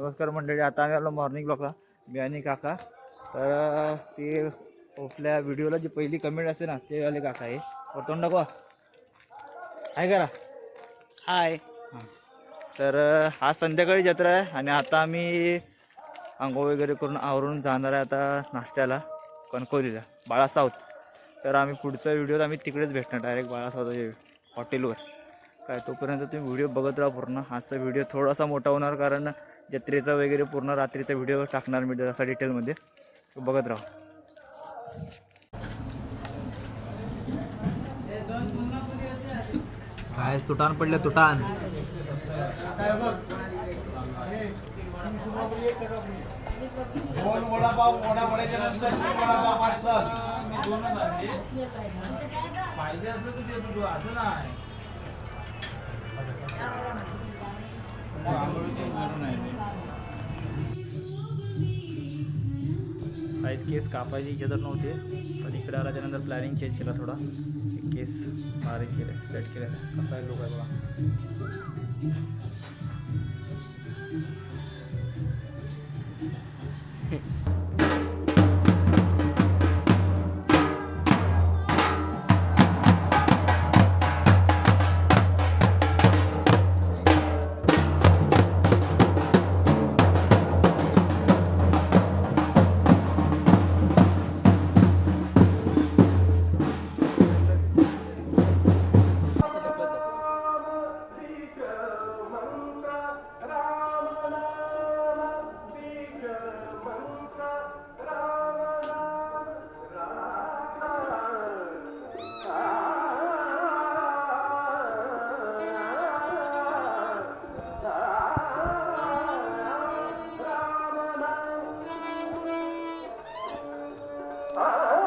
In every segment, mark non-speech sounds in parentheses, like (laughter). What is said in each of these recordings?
नमस्कार मंडळी आता आम्ही आलो मॉर्निंग ब्लॉकला मी आणि काका. तर ते आपल्या व्हिडिओला जी पहिली कमेंट असते ना ते वाले काका आहे. तोंड दाखवा आहे करा. हाय. तर आज संध्याकाळी जत्रा आहे आणि आता आम्ही आंघोळ वगैरे करून आवरून जाणार आहे आता नाश्त्याला कणकवलीला बाळा साऊथ तर आम्ही पुढचा व्हिडिओ आम्ही तिकडेच भेटणार डायरेक्ट बाळा हॉटेलवर काय तोपर्यंत तुम्ही व्हिडिओ बघत राहा पूर्ण. आजचा व्हिडिओ थोडासा मोठा होणार कारण जत्रेचा वगैरे पूर्ण रात्रीचा व्हिडिओ टाकणार मी जसा डिटेलमध्ये तो बघत राहा. काय तुटान पडले तुटान. दोन वडापाव वडा वड्याच्या नंतर तीन वडापाव पार्सल. काहीच केस कापायची इच्छा तर नव्हते पण इकडे आला त्यानंतर प्लॅनिंग चेंज केला थोडा. केस बारीक केले सेट केले कसं आहे लोक आहे बघा. Ah!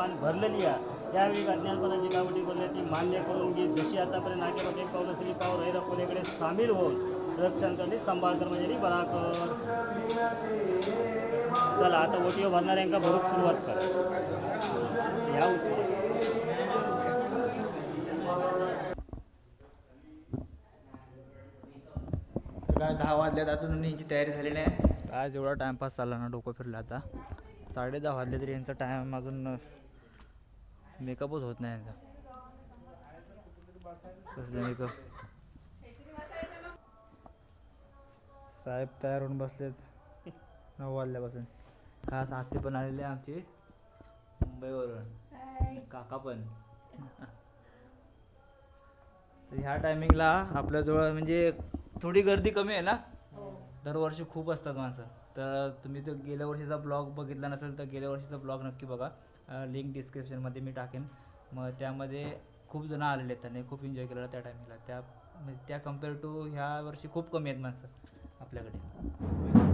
मान भरलेली आहे. त्यावेळी अज्ञानपणाची काय मोठी बोलली ती मान्य करून घे. जशी आतापर्यंत नाकेमध्ये पावलं श्री पाव. रैरपुरेकडे सामील होऊन रक्षण करणे सांभाळ म्हणजे बरा कर. चला आता ओटीओ भरणाऱ्यांका भरूक सुरुवात कर. या तर काय दहा वाजल्यात अजून यांची तयारी झाली नाही? काय जेवढा टाईमपास चालला ना डोकं फिरलं आता. साडे दहा वाजले तरी यांचा टाईम अजून मेकअपच होत नाही यांचा कसलं मेकअप? साहेब तयार होऊन बसलेत. नऊ वाजल्यापासून. खास आत्ते पण आलेले आमचे. मुंबईवरून. काका पण. ह्या टायमिंगला आपल्याजवळ म्हणजे थोडी गर्दी कमी आहे ना? दरवर्षी खूप असतात माणसं. तर तुम्ही तो गेल्या वर्षीचा ब्लॉग बघितला नसेल तर गेल्या वर्षीचा ब्लॉग नक्की बघा. लिंक डिस्क्रिप्शनमध्ये मी टाकेन. मग त्यामध्ये खूप जण आलेले आहेत त्याने खूप एन्जॉय केलेला त्या टायमिंगला त्या म्हणजे त्या कंपेअर टू ह्या वर्षी खूप कमी आहेत माणसं आपल्याकडे.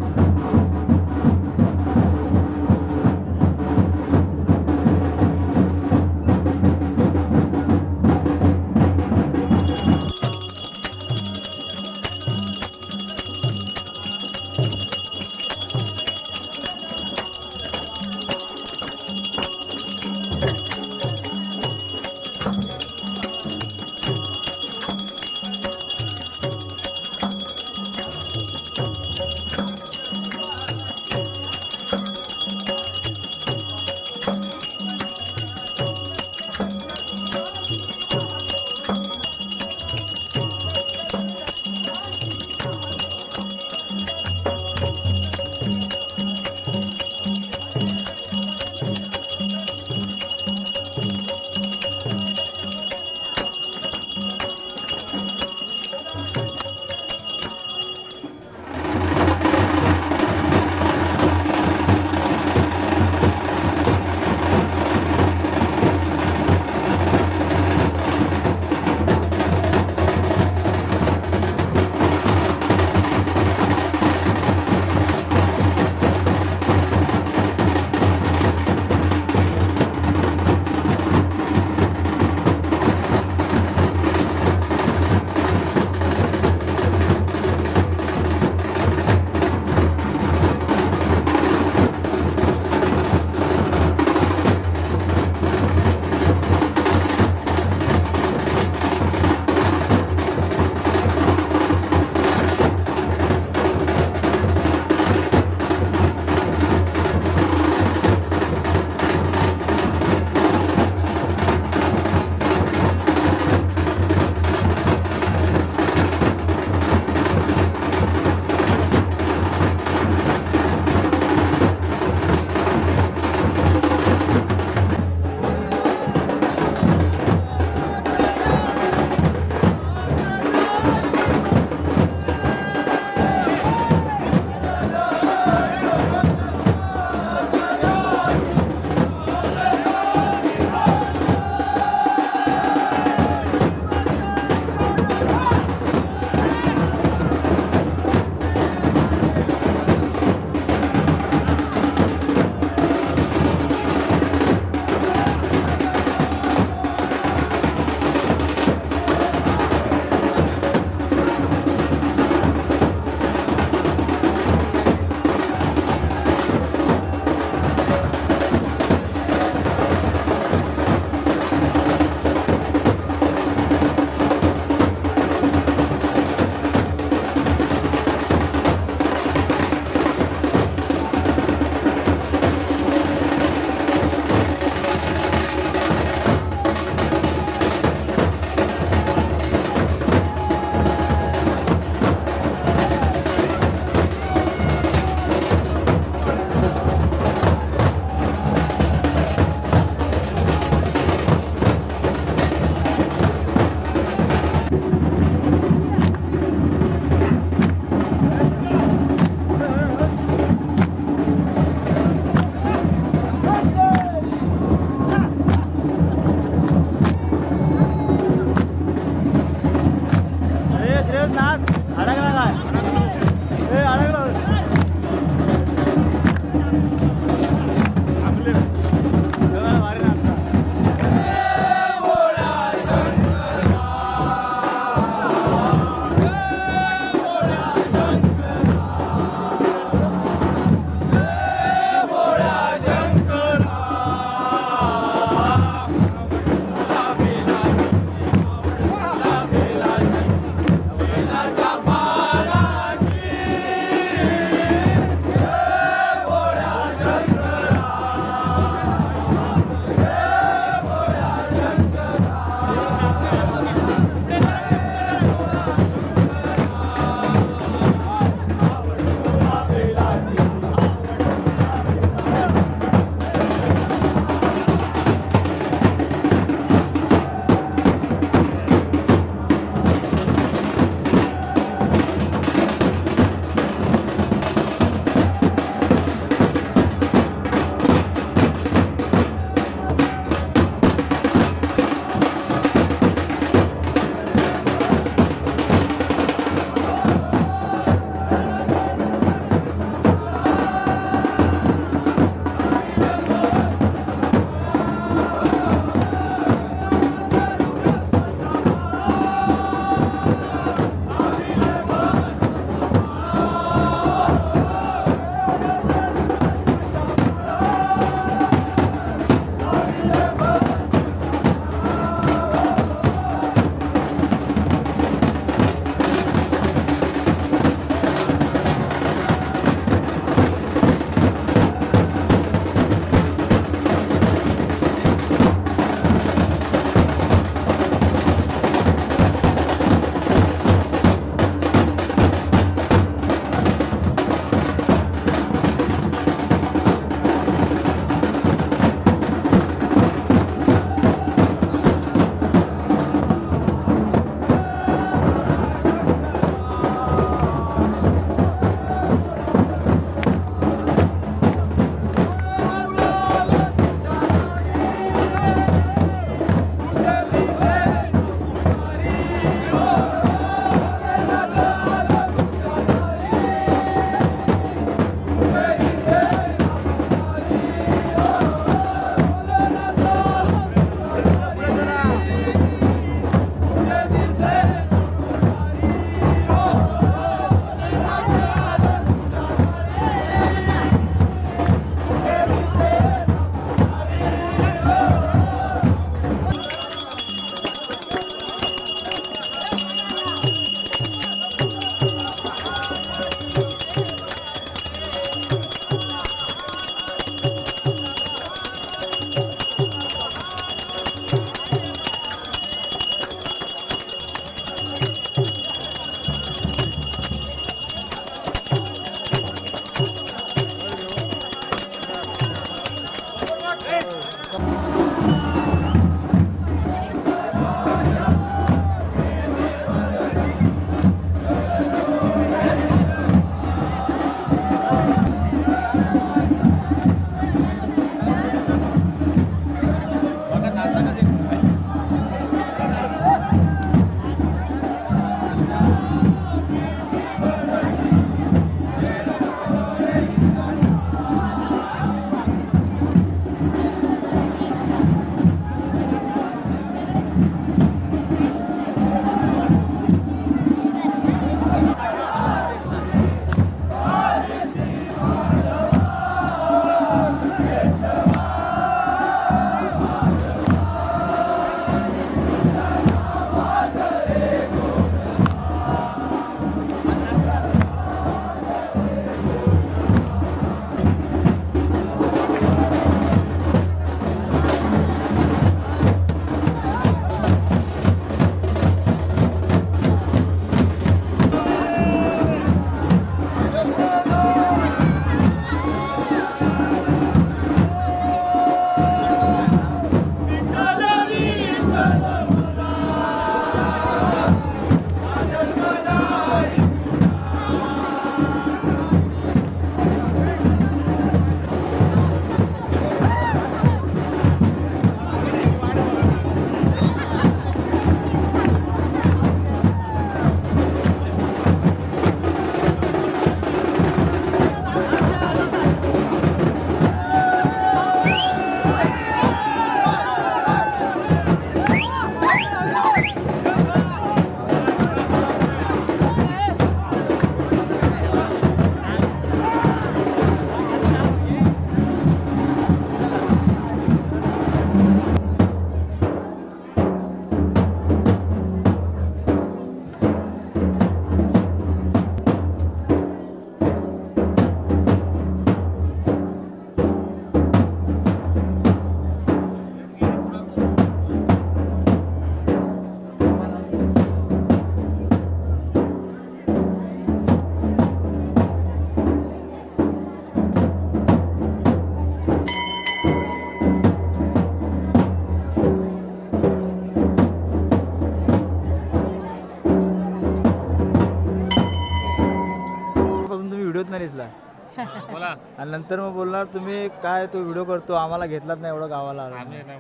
आणि नंतर मग बोलणार तुम्ही काय तो व्हिडिओ करतो? आम्हाला घेतलाच नाही एवढं गावाला. आलो. आम्ही नाही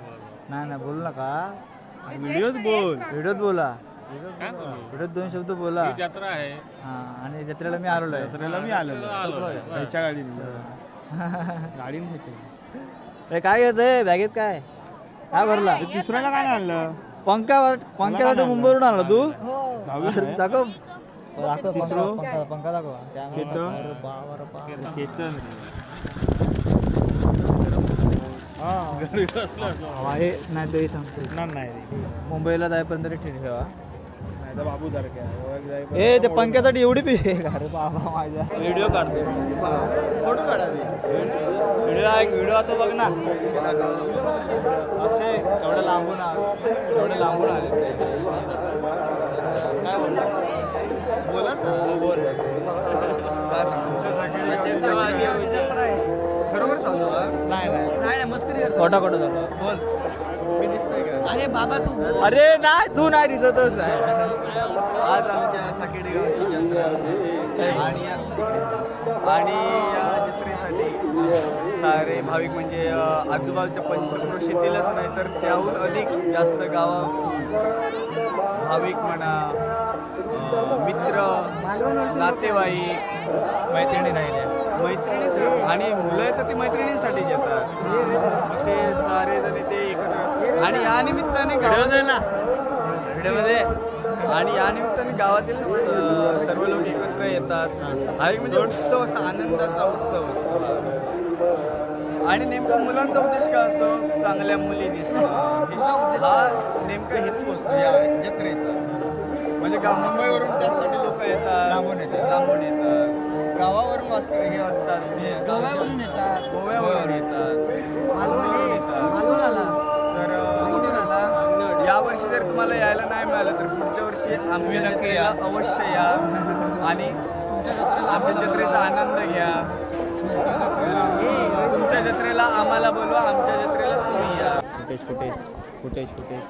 नाही नाही बोलू नका. व्हिडिओच बोल व्हिडिओत बोला. काय बोलू? व्हिडिओत दोन शब्द बोला. ही जत्रा आहे. हा आणि जत्रेला मी आलेलो आहे. जत्रेला मी आलो गाडीने. (laughs) गाडीने ए काय घेत बॅगेत काय? काय भरला? दुसऱ्याला काय आणलं? पंख्या पंख्यासाठी मुंबईवरून आला तू? हो. दाखव. दाखव पंखा पंखा दाखव. केतन नाही तरी नाही मुंबईला जायपर्यंत तरी ठेवी. ठेवा नाही तर बाबू सारखे ए ते पंख्यासाठी एवढी पिशवी आहे का? रे बाबा माझ्या. व्हिडिओ काढतो. फोटो काढा व्हिडिओ एक व्हिडिओ आता बघ ना. अक्षय एवढं लांबून एवढं लांबून आले. काय बोलला बोलत बोल काय सांगतो खरोखर सांगतो नाही नाही नाही मस्करी खोटा खोटा झालं बोल मी दिसतोय का अरे बाबा तू अरे नाही तू नाही दिसतच नाही. आज आमच्या साकेडी गावची जत्रा आणि आणि या जत्रेसाठी सारे भाविक म्हणजे आजूबाजूच्या आजूबाजूच्या पंचक्रोशीतीलच नाही तर त्याहून अधिक जास्त गावा भाविक म्हणा मित्र नातेवाईक मैत्रिणी राहिल्या. मैत्रिणी तर आणि मुलं तर ती मैत्रिणींसाठीच येतात मग ते सारे जण ते एकत्र आणि या निमित्ताने व्हिडिओमध्ये आणि या निमित्ताने गावातील स- सर्व लोक एकत्र येतात. हा एक म्हणजे उत्सव असा आनंदाचा उत्सव असतो. आणि नेमका मुलांचा उद्देश काय असतो? चांगल्या मुली दिसणं हा नेमका हेतू असतो या जत्रेचा. म्हणजे का मुंबईवरून त्यासाठी लोक येतात. लांबून येतात. लांबून येतात. गावावरून वास- हे असतात. म्हणजे गोव्यावरून येतात. गोव्यावरून येतात. मालवणवरून येतात. मालवण आला. तर अ, कुठून आला. या वर्षी जर तुम्हाला यायला नाही मिळालं तर पुढच्या वर्षी आमच्या जत्रेला अवश्य या. आणि आमच्या जत्रेचा आनंद घ्या. तुमच्या जत्रेला आम्हाला बोलवा. आमच्या जत्रेला तुम्ही या. फुटेज फुटेज फुटेज फुटेज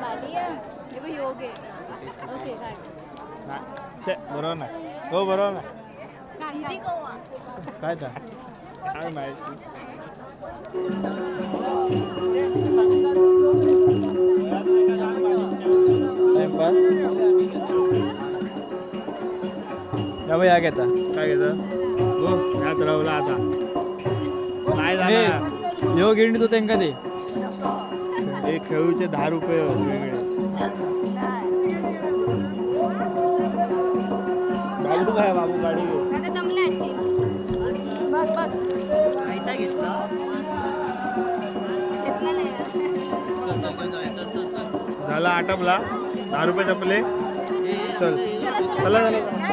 काय बाली आहे हे बघ योग आहे ओके काढ बरोबर नाही हो बरोबर नाही कवा काय का काय माहिती? टाइमपास या या घेता. काय घेतं? हो ह्यात राहुला आता. नाही जाणार. योग गिरणी तू त्यांका दे. हे खेळूचे दहा रुपये वेगळे. बाबू काय बाबू गाडी घे आता दमले अशी बघ बघ. आयता घेतला? घेतला नाही. चल, चल, घेऊन जाऊया. चल, चल, चल. झाला आटपला. दहा रुपये जपले. चल. चला घेतला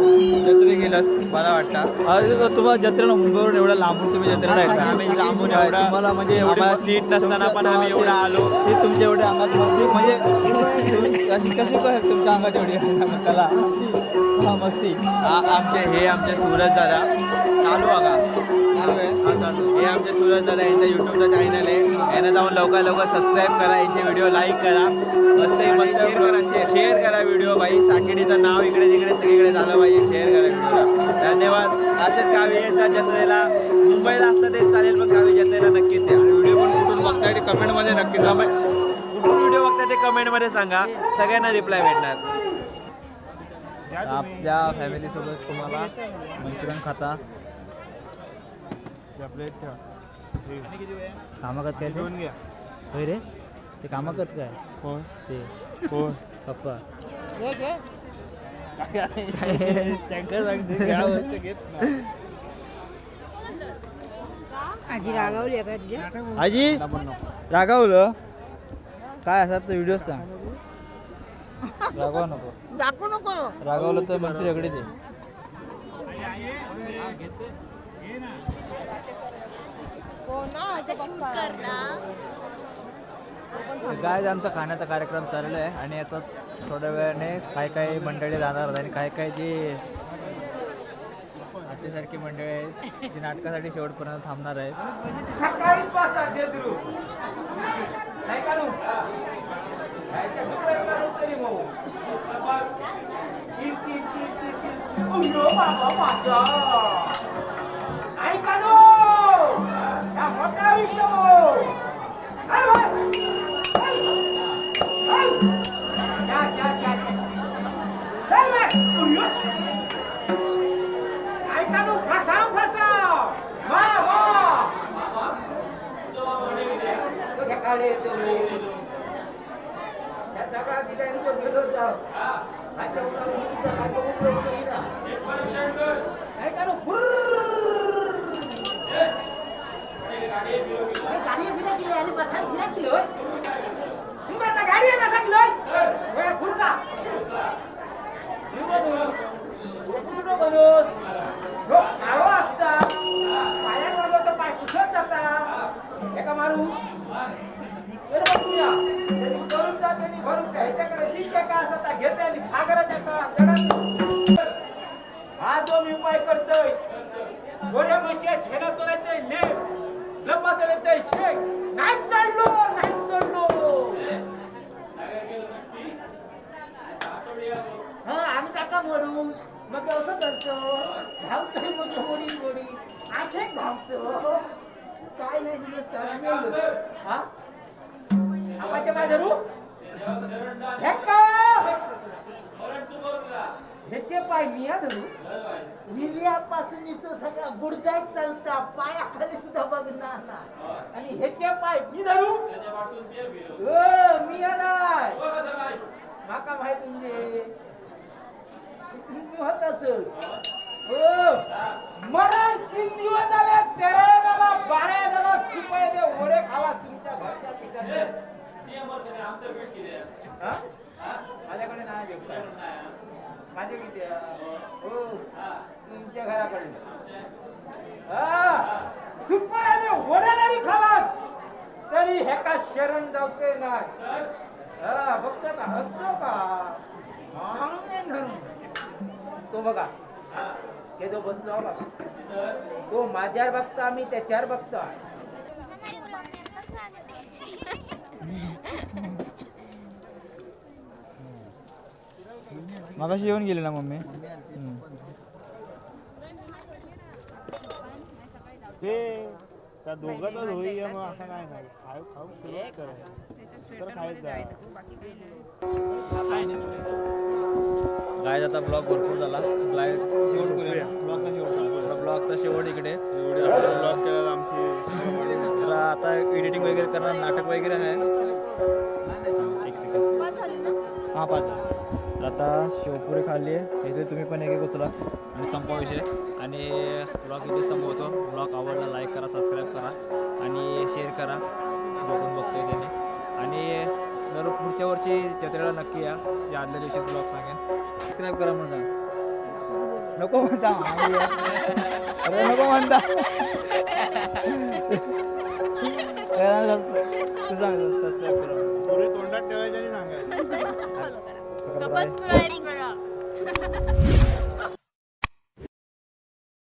जत्रे गेलास मला वाटतं? अरे तुम्हाला जत्रेला मुंबईवरून एवढा लांबून तुम्ही जत्रेला येता आम्ही लांबून एवढा- तुम्हाला म्हणजे एवढी सीट नसताना पण आम्ही एवढा आलो. ते तुमच्या एवढ्या अंगात मस्ती म्हणजे अशी कशी काय तुमच्या अंगात एवढी कला हा मस्ती. आमचे हे आमचे सूरज दादा. चालू बघा. हे आमचे सूरज दादा यांचा युट्यूबचा चॅनल आहे. यांना जाऊन लवकर लवकर सबस्क्राईब करा. यांचे व्हिडिओ लाईक करा. मस्त मस्त शेअर करा. शेअर करा व्हिडिओ बाई साकेडीचं नाव इकडे तिकडे सगळीकडे झालं पाहिजे शेअर करा व्हिडिओला धन्यवाद. असेच गावी येतात जत्रेला मुंबईला असलं ते चालेल पण गावी जत्रेला नक्कीच या. व्हिडिओ पण कुठून बघताय ते कमेंटमध्ये नक्कीच कुठून व्हिडिओ बघताय ते कमेंटमध्ये सांगा. सगळ्यांना रिप्लाय भेटणार. आपल्या फॅमिलीसोबत तुम्हाला मंचुरियन खाता. कामाकत काय घेऊन घ्या. होय रे? ते कामाकत काय? कोण ते. कोण पप्पा. त्यांना सांगते घ्या वस्तू घेत नाही आजी रागावली आहे का तुझ्या आजी? रागावलं? काय असतात तर व्हिडिओ सांग रागाव नको. दाखवू नको. रागावलं तर मंत्री दे आता शूट कर ना. काय आमचा खाण्याचा कार्यक्रम चाललेला आहे आणि आता थोड्या वेळाने काय काय मंडळी जाणार आहेत आणि काय काय जी असेसारखी मंडळी आहेत जी नाटकासाठी शेवटपर्यंत थांबणार आहेत. कुठं बनवस? नावं असतात. तर पाय पुसत जातात. एका मारू करून जा, त्यांनी भरून ह्याच्याकडे जी काय काय असतं घेते आणि सागराच्या का- जडात. हा जो मी उपाय करतोय. गोऱ्या म्हशीया शेणातून येते लेप. लंबातून येते शेक नाही चढलो नाही चढलो. हा आम्ही टाका मोडू मग असं करतो. धावतोय मग मोडी मोडी असे धावतो. काय नाही दिवस हा? आपाच्या पाय धरू ह्याचे पाय मिया धरू. लिलियापासून नुसतं सगळा गुडदाय चालता. पायाखाली सुद्धा बघणार नाही. आणि ह्याचे पाय मी धरू. ओ मिया नाही माका माहीत म्हणजे होत असेल. ओ मरण तीन दिवस झाले तेरा झाला बारा झाला दे ओढे खाला तुमच्या घरच्या पिकाचे हा? माझ्याकडे नाही भेटत माझे किती? हो. तुमच्या घराकडे. हा. सुपाऱ्याने ओढ्या जरी खालास तरी हे का शरण जावते नाही. हा? का? हसतो का? मागणे धरून. तो बघा हे जो बसलो बघा तो माझ्यावर बघता मी त्याच्यावर बघतो मगाशी येऊन गेली ना मम्मी. ते त्या दोघातच होई मग असं काय नाही खाऊ खाऊ. तर खायचं गाय आता ब्लॉग भरपूर झाला. ब्लॉग शेवट करूया. ब्लॉगचा शेवट ब्लॉगचा शेवट इकडे. एवढे ब्लॉग केला आमची आता एडिटिंग वगैरे करणार नाटक वगैरे आहे. एक सेकंड हा पाच. तर आता शेवपुरी खाल्ली आहे. इथे तुम्ही पण एक एक उचला. आणि संपवा विषय. आणि ब्लॉग इथे संपवतो. ब्लॉग आवडला लाईक करा सबस्क्राईब करा. आणि शेअर करा. बघून बघतोय त्याने. आणि दर पुढच्या वर्षी जत्रेला नक्की या. ते आदल्या दिवशी ब्लॉग सांगेन. सबस्क्राईब करा म्हणता नको म्हणता. अरे नको म्हणता. तू सांग सबस्क्राईब करा पुरे तोंडात ठेवायचे आणि सांगायचं. फॉलो करा चपात करा